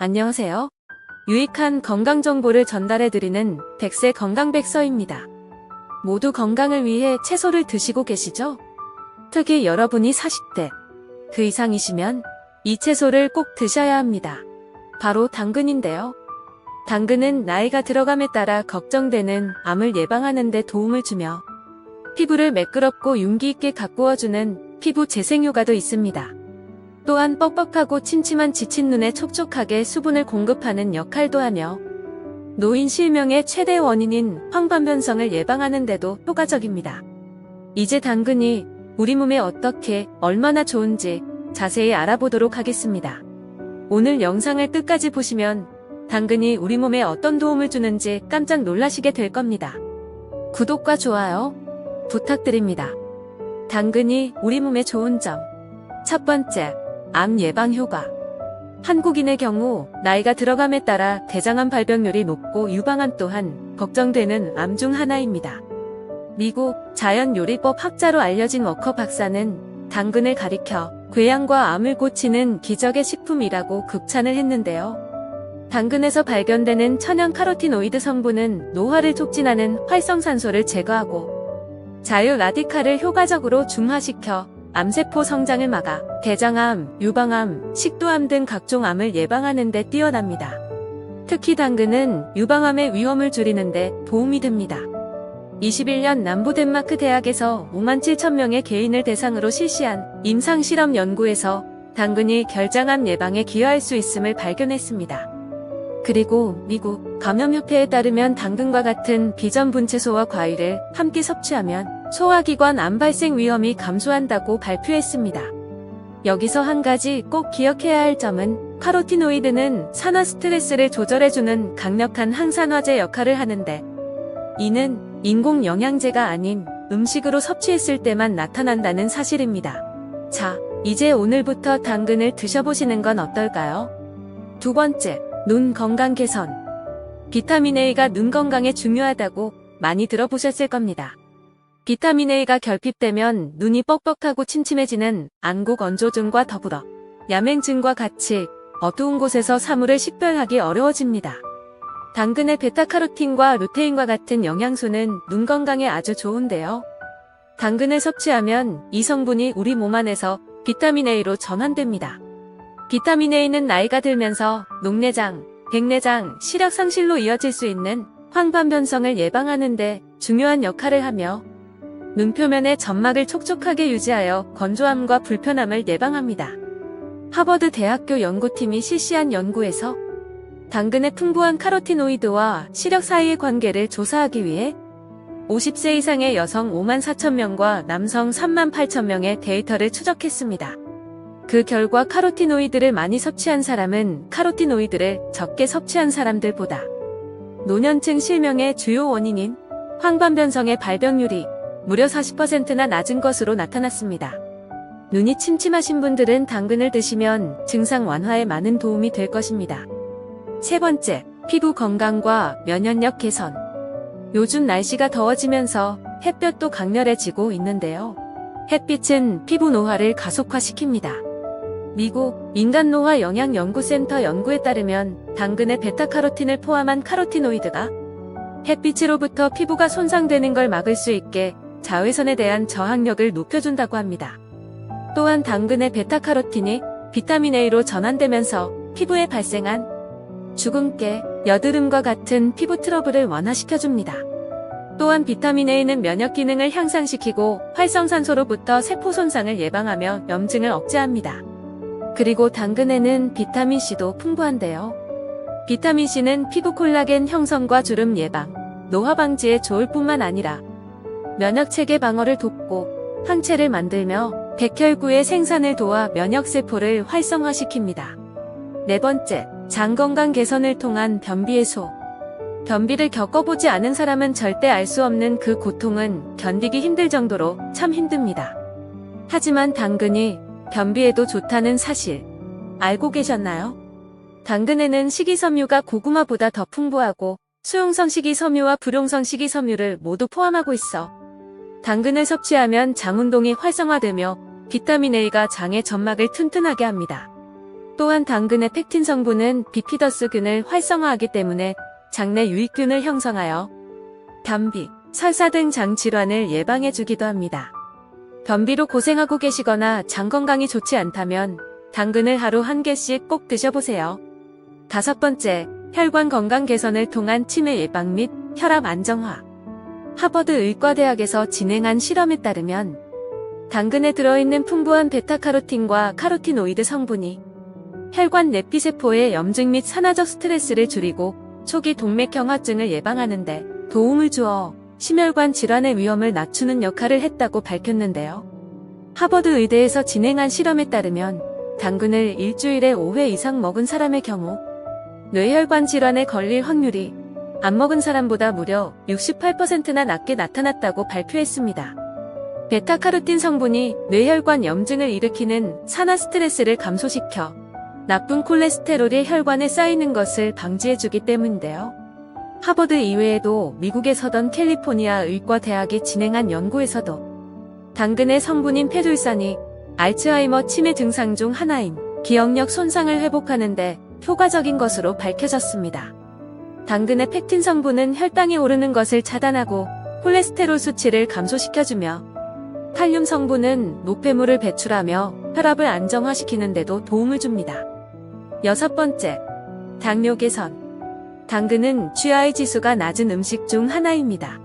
안녕하세요. 유익한 건강 정보를 전달해드리는 백세 건강백서입니다. 모두 건강을 위해 채소를 드시고 계시죠? 특히 여러분이 40대 그 이상이시면 이 채소를 꼭 드셔야 합니다. 바로 당근인데요. 당근은 나이가 들어감에 따라 걱정되는 암을 예방하는 데 도움을 주며 피부를 매끄럽고 윤기 있게 가꾸어주는 피부 재생 효과도 있습니다. 또한 뻑뻑하고 침침한 지친 눈에 촉촉하게 수분을 공급하는 역할도 하며 노인 실명의 최대 원인인 황반변성을 예방하는 데도 효과적입니다. 이제 당근이 우리 몸에 어떻게 얼마나 좋은지 자세히 알아보도록 하겠습니다. 오늘 영상을 끝까지 보시면 당근이 우리 몸에 어떤 도움을 주는지 깜짝 놀라시게 될 겁니다. 구독과 좋아요 부탁드립니다. 당근이 우리 몸에 좋은 점. 첫 번째, 암 예방 효과. 한국인의 경우 나이가 들어감에 따라 대장암 발병률이 높고 유방암 또한 걱정되는 암 중 하나입니다. 미국 자연요리법 학자로 알려진 워커 박사는 당근을 가리켜 궤양과 암을 고치는 기적의 식품이라고 극찬을 했는데요. 당근에서 발견되는 천연 카로티노이드 성분은 노화를 촉진하는 활성산소를 제거하고 자유 라디칼을 효과적으로 중화시켜 암세포 성장을 막아 대장암, 유방암, 식도암 등 각종 암을 예방하는 데 뛰어납니다. 특히 당근은 유방암의 위험을 줄이는 데 도움이 됩니다. 21년 남부 덴마크 대학에서 5만 7천 명의 개인을 대상으로 실시한 임상 실험 연구에서 당근이 결장암 예방에 기여할 수 있음을 발견했습니다. 그리고 미국 감염협회에 따르면 당근과 같은 비전분 채소와 과일을 함께 섭취하면 소화기관 암 발생 위험이 감소한다고 발표했습니다. 여기서 한 가지 꼭 기억해야 할 점은 카로티노이드는 산화 스트레스를 조절해주는 강력한 항산화제 역할을 하는데 이는 인공 영양제가 아닌 음식으로 섭취했을 때만 나타난다는 사실입니다. 자, 이제 오늘부터 당근을 드셔보시는 건 어떨까요? 두 번째, 눈 건강 개선. 비타민 A가 눈 건강에 중요하다고 많이 들어보셨을 겁니다. 비타민 A가 결핍되면 눈이 뻑뻑하고 침침해지는 안구 건조증과 더불어 야맹증과 같이 어두운 곳에서 사물을 식별하기 어려워집니다. 당근의 베타카로틴과 루테인과 같은 영양소는 눈 건강에 아주 좋은데요. 당근을 섭취하면 이 성분이 우리 몸 안에서 비타민 A로 전환됩니다. 비타민 A는 나이가 들면서 녹내장, 백내장, 시력 상실로 이어질 수 있는 황반변성을 예방하는 데 중요한 역할을 하며 눈 표면의 점막을 촉촉하게 유지하여 건조함과 불편함을 예방합니다. 하버드 대학교 연구팀이 실시한 연구에서 당근의 풍부한 카로티노이드와 시력 사이의 관계를 조사하기 위해 50세 이상의 여성 5만 4천 명과 남성 3만 8천 명의 데이터를 추적했습니다. 그 결과 카로티노이드를 많이 섭취한 사람은 카로티노이드를 적게 섭취한 사람들보다 노년층 실명의 주요 원인인 황반변성의 발병률이 무려 40%나 낮은 것으로 나타났습니다. 눈이 침침하신 분들은 당근을 드시면 증상 완화에 많은 도움이 될 것입니다. 세 번째, 피부 건강과 면역력 개선. 요즘 날씨가 더워지면서 햇볕도 강렬해지고 있는데요. 햇빛은 피부 노화를 가속화시킵니다. 미국 인간 노화 영양 연구센터 연구에 따르면 당근의 베타카로틴을 포함한 카로티노이드가 햇빛으로부터 피부가 손상되는 걸 막을 수 있게 자외선에 대한 저항력을 높여준다고 합니다. 또한 당근의 베타카로틴이 비타민 A로 전환되면서 피부에 발생한 주근깨, 여드름과 같은 피부 트러블을 완화시켜줍니다. 또한 비타민 A는 면역 기능을 향상시키고 활성산소로부터 세포 손상을 예방하며 염증을 억제합니다. 그리고 당근에는 비타민 C도 풍부한데요. 비타민 C는 피부 콜라겐 형성과 주름 예방, 노화 방지에 좋을 뿐만 아니라 면역 체계 방어를 돕고 항체를 만들며 백혈구의 생산을 도와 면역 세포를 활성화시킵니다. 네 번째, 장 건강 개선을 통한 변비 해소. 변비를 겪어보지 않은 사람은 절대 알 수 없는 그 고통은 견디기 힘들 정도로 참 힘듭니다. 하지만 당근이 변비에도 좋다는 사실 알고 계셨나요? 당근에는 식이섬유가 고구마보다 더 풍부하고 수용성 식이섬유와 불용성 식이섬유를 모두 포함하고 있어 당근을 섭취하면 장운동이 활성화되며 비타민 A가 장의 점막을 튼튼하게 합니다. 또한 당근의 펙틴 성분은 비피더스균을 활성화하기 때문에 장내 유익균을 형성하여 변비, 설사 등 장 질환을 예방해 주기도 합니다. 변비로 고생하고 계시거나 장 건강이 좋지 않다면 당근을 하루 한 개씩 꼭 드셔보세요. 다섯 번째, 혈관 건강 개선을 통한 치매 예방 및 혈압 안정화. 하버드 의과대학에서 진행한 실험에 따르면 당근에 들어있는 풍부한 베타카로틴과 카로티노이드 성분이 혈관 내피세포의 염증 및 산화적 스트레스를 줄이고 초기 동맥경화증을 예방하는데 도움을 주어 심혈관 질환의 위험을 낮추는 역할을 했다고 밝혔는데요. 하버드 의대에서 진행한 실험에 따르면 당근을 일주일에 5회 이상 먹은 사람의 경우 뇌혈관 질환에 걸릴 확률이 안 먹은 사람보다 무려 68%나 낮게 나타났다고 발표했습니다. 베타카로틴 성분이 뇌혈관 염증을 일으키는 산화 스트레스를 감소시켜 나쁜 콜레스테롤이 혈관에 쌓이는 것을 방지해주기 때문인데요. 하버드 이외에도 미국의 서던 캘리포니아 의과대학이 진행한 연구에서도 당근의 성분인 페둘산이 알츠하이머 치매 증상 중 하나인 기억력 손상을 회복하는데 효과적인 것으로 밝혀졌습니다. 당근의 펙틴 성분은 혈당이 오르는 것을 차단하고 콜레스테롤 수치를 감소시켜주며 칼륨 성분은 노폐물을 배출하며 혈압을 안정화시키는 데도 도움을 줍니다. 여섯 번째, 당뇨 개선. 당근은 GI 지수가 낮은 음식 중 하나입니다.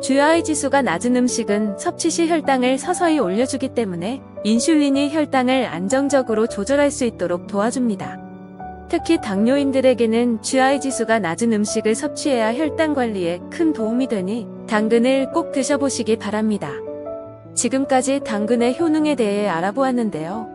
GI 지수가 낮은 음식은 섭취 시 혈당을 서서히 올려주기 때문에 인슐린이 혈당을 안정적으로 조절할 수 있도록 도와줍니다. 특히 당뇨인들에게는 GI 지수가 낮은 음식을 섭취해야 혈당 관리에 큰 도움이 되니 당근을 꼭 드셔보시기 바랍니다. 지금까지 당근의 효능에 대해 알아보았는데요.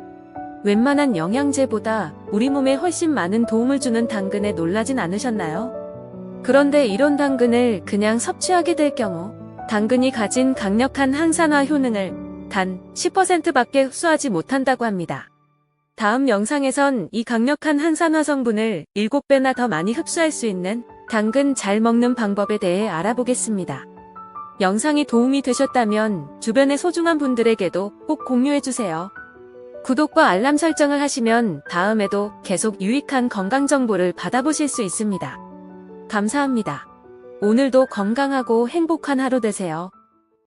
웬만한 영양제보다 우리 몸에 훨씬 많은 도움을 주는 당근에 놀라진 않으셨나요? 그런데 이런 당근을 그냥 섭취하게 될 경우 당근이 가진 강력한 항산화 효능을 단 10%밖에 흡수하지 못한다고 합니다. 다음 영상에선 이 강력한 항산화 성분을 7배나 더 많이 흡수할 수 있는 당근 잘 먹는 방법에 대해 알아보겠습니다. 영상이 도움이 되셨다면 주변의 소중한 분들에게도 꼭 공유해주세요. 구독과 알람 설정을 하시면 다음에도 계속 유익한 건강 정보를 받아보실 수 있습니다. 감사합니다. 오늘도 건강하고 행복한 하루 되세요.